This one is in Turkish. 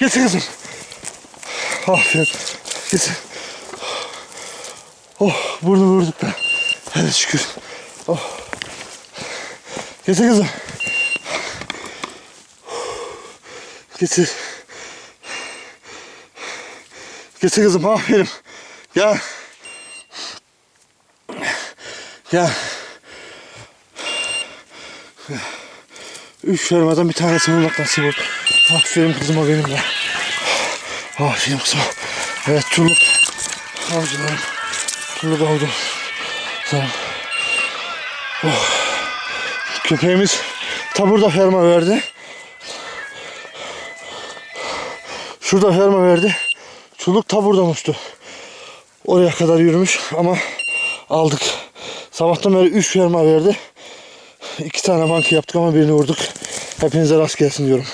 Getir kızım. Aferin. Getir. Oh burnu vurduk be. Hadi şükür. Oh. Getir kızım. Getir. Getir kızım aferin. Gel. Gel. Üç fermadan bir tanesi bulmak nasip oldu. Aferin kızıma benim de. Aferin kızıma. Evet çulluk. Avcılarım. Çulluk aldım. Tamam. Oh. Köpeğimiz ta burada ferma verdi. Şurada ferma verdi. Çulluk ta buradan uçtu. Oraya kadar yürümüş ama aldık. Sabahtan beri 3 ferma verdi. İki tane banka yaptık ama birini vurduk. Hepinize rast gelsin diyorum.